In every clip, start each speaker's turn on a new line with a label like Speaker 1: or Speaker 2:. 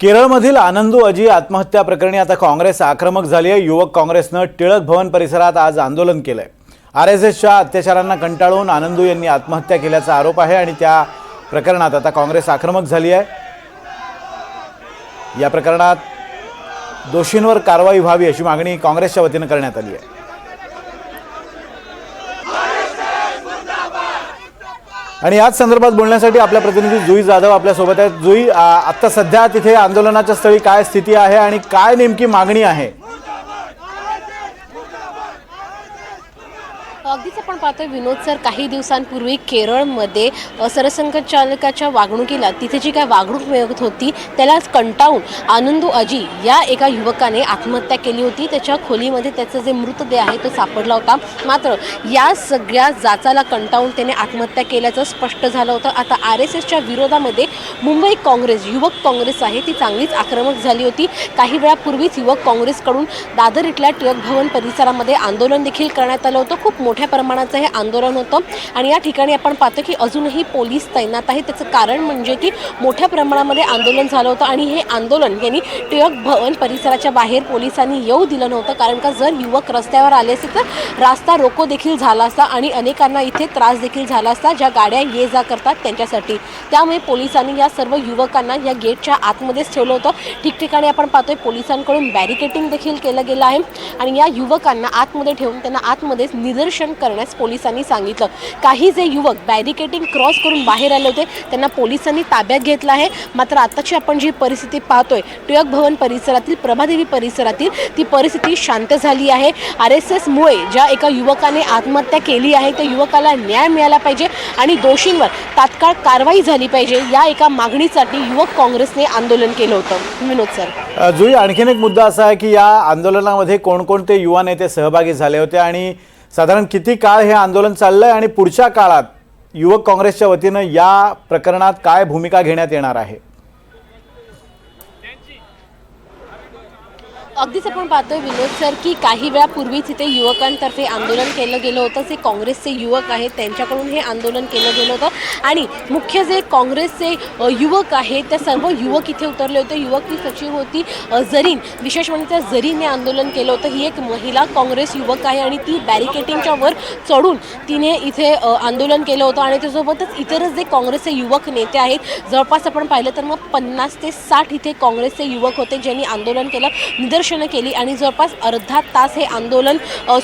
Speaker 1: केरळमधील आनंदू अजी आत्महत्या प्रकरणी आता काँग्रेस आक्रमक झाली आहे. युवक काँग्रेसनं टिळक भवन परिसरात आज आंदोलन केलं आहे आर एस एसच्या अत्याचारांना कंटाळून आनंदू यांनी आत्महत्या केल्याचा आरोप आहे आणि त्या प्रकरणात आता काँग्रेस आक्रमक झाली आहे. या प्रकरणात दोषींवर कारवाई व्हावी अशी मागणी काँग्रेसच्या वतीनं करण्यात आली आहे. आणि याच संदर्भात बोलण्यासाठी आपल्या प्रतिनिधी जुई जाधव आपल्यासोबत आहेत. जुई आत्ता सध्या तिथे आंदोलनाच्या स्थळी काय स्थिती आहे आणि काय नेमकी मागणी आहे?
Speaker 2: अगदीच आपण पाहतोय विनोद सर काही दिवसांपूर्वी केरळमध्ये सरसंघचालकाच्या वागणुकीला तिथे जी काय वागणूक मिळत होती त्याला कंटाळून आनंदू अजी या एका युवकाने आत्महत्या केली होती. त्याच्या खोलीमध्ये त्याचा जे मृतदेह आहे तो सापडला होता. मात्र या सगळ्या जाचाला कंटाळून त्याने आत्महत्या केल्याचं स्पष्ट झालं होतं. आता आर एस एसच्या विरोधामध्ये मुंबई काँग्रेस युवक काँग्रेस आहे ती चांगलीच आक्रमक झाली होती. काही वेळापूर्वीच युवक काँग्रेसकडून दादर इथल्या टिळक भवन परिसरामध्ये आंदोलन देखील करण्यात आलं होतं. खूप मोठ्या प्रमाणाचं हे आंदोलन होतं. आणि या ठिकाणी आपण पाहतो की अजूनही पोलीस तैनात आहे त्याचं कारण म्हणजे की मोठ्या प्रमाणामध्ये आंदोलन झालं होतं आणि हे आंदोलन यांनी टिळक भवन परिसराच्या बाहेर पोलिसांनी येऊ दिलं नव्हतं. कारण का जर युवक रस्त्यावर आले असते तर रास्ता रोको देखील झाला असता आणि अनेकांना इथे त्रास देखील झाला असता. ज्या गाड्या ये जा करतात त्यांच्यासाठी. त्यामुळे पोलिसांनी या सर्व युवकांना या गेटच्या आतमध्येच ठेवलं होतं. ठिकठिकाणी आपण पाहतोय पोलिसांकडून बॅरिकेटिंग देखील केलं गेलं आहे. आणि या युवकांना आतमध्ये ठेवून त्यांना आतमध्येच निदर्शन करण्यास पोलिसांनी सांगितलं. काही जे युवक बॅरिकेटिंग क्रॉस करून बाहेर आले होते त्यांना पोलिसांनी ताब्यात घेतलं आहे. मात्र आताची आपण जी परिस्थिती पाहतोय टिळक भवन परिसरातील प्रभादेवी परिसरातील ती परिस्थिती शांत झाली आहे. आर एस एसमुळे ज्या एका युवकाने आत्महत्या केली आहे त्या युवकाला न्याय मिळाला पाहिजे आणि दोषींवर तात्काळ कारवाई झाली पाहिजे या एका मागणीसाठी युवक काँग्रेसने आंदोलन केलं होतं. विनोद सर.
Speaker 1: जुई आणखीन एक मुद्दा असा आहे की या आंदोलनामध्ये कोणकोणते युवा नेते सहभागी झाले होते आणि साधारण किती काळ हे आंदोलन चाललंय आणि पुढच्या काळात युवक काँग्रेसच्या वतीनं या प्रकरणात काय भूमिका घेण्यात येणार आहे?
Speaker 2: अगदीच आपण पाहतोय विनोद सर की काही वेळापूर्वीच इथे युवकांतर्फे आंदोलन केलं गेलं होतं. जे काँग्रेसचे युवक आहेत त्यांच्याकडून हे आंदोलन केलं गेलं होतं. आणि मुख्य जे काँग्रेसचे युवक आहेत त्या सर्व युवक इथे उतरले होते. युवक ही सचिव होती जरीन विशेष म्हणजे त्या जरीने आंदोलन केलं होतं. ही एक महिला काँग्रेस युवक आहे आणि ती बॅरिकेटिंगच्या वर चढून तिने इथे आंदोलन केलं होतं. आणि त्यासोबतच इतरच जे काँग्रेसचे युवक नेते आहेत जवळपास आपण पाहिलं तर मग पन्नास ते साठ इथे काँग्रेसचे युवक होते ज्यांनी आंदोलन केलं. निदर्शनं केली आणि जवळपास अर्धा तास हे आंदोलन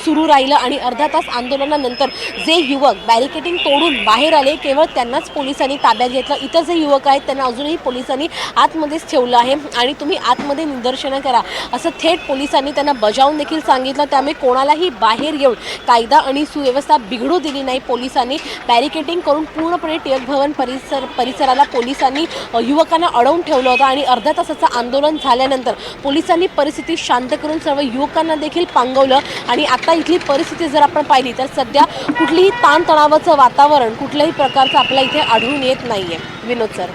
Speaker 2: सुरू राहिलं आणि अर्धा तास आंदोलनानंतर जे युवक बॅरिकेटिंग तोडून बाहेर आले केवळ त्यांनाच पोलिसांनी ताब्यात घेतलं. इतर जे युवक आहेत त्यांना अजूनही पोलिसांनी आतमध्येच ठेवलं आहे आणि तुम्ही आतमध्ये निदर्शनं करा. असं थेट पोलिसांनी त्यांना बजावून देखील सांगितलं. त्यामुळे कोणालाही बाहेर येऊन कायदा आणि सुव्यवस्था बिघडू दिली नाही पोलिसांनी. बॅरिकेटिंग करून पूर्णपणे टिळक भवन परिसर परिसराला पोलिसांनी युवकांना अडवून ठेवलं होतं आणि अर्ध्या तासाचं आंदोलन झाल्यानंतर पोलिसांनी परिस्थिती शांत करून सर्व युवकांना देखील पांगवलं. आणि आता इथली परिस्थिती जर आपण पाहिली तर सध्या कुठलीही ताणतणावाचं वातावरण कुठल्याही प्रकारचं आपल्या इथे आढळून येत नाही आहे विनोद सर.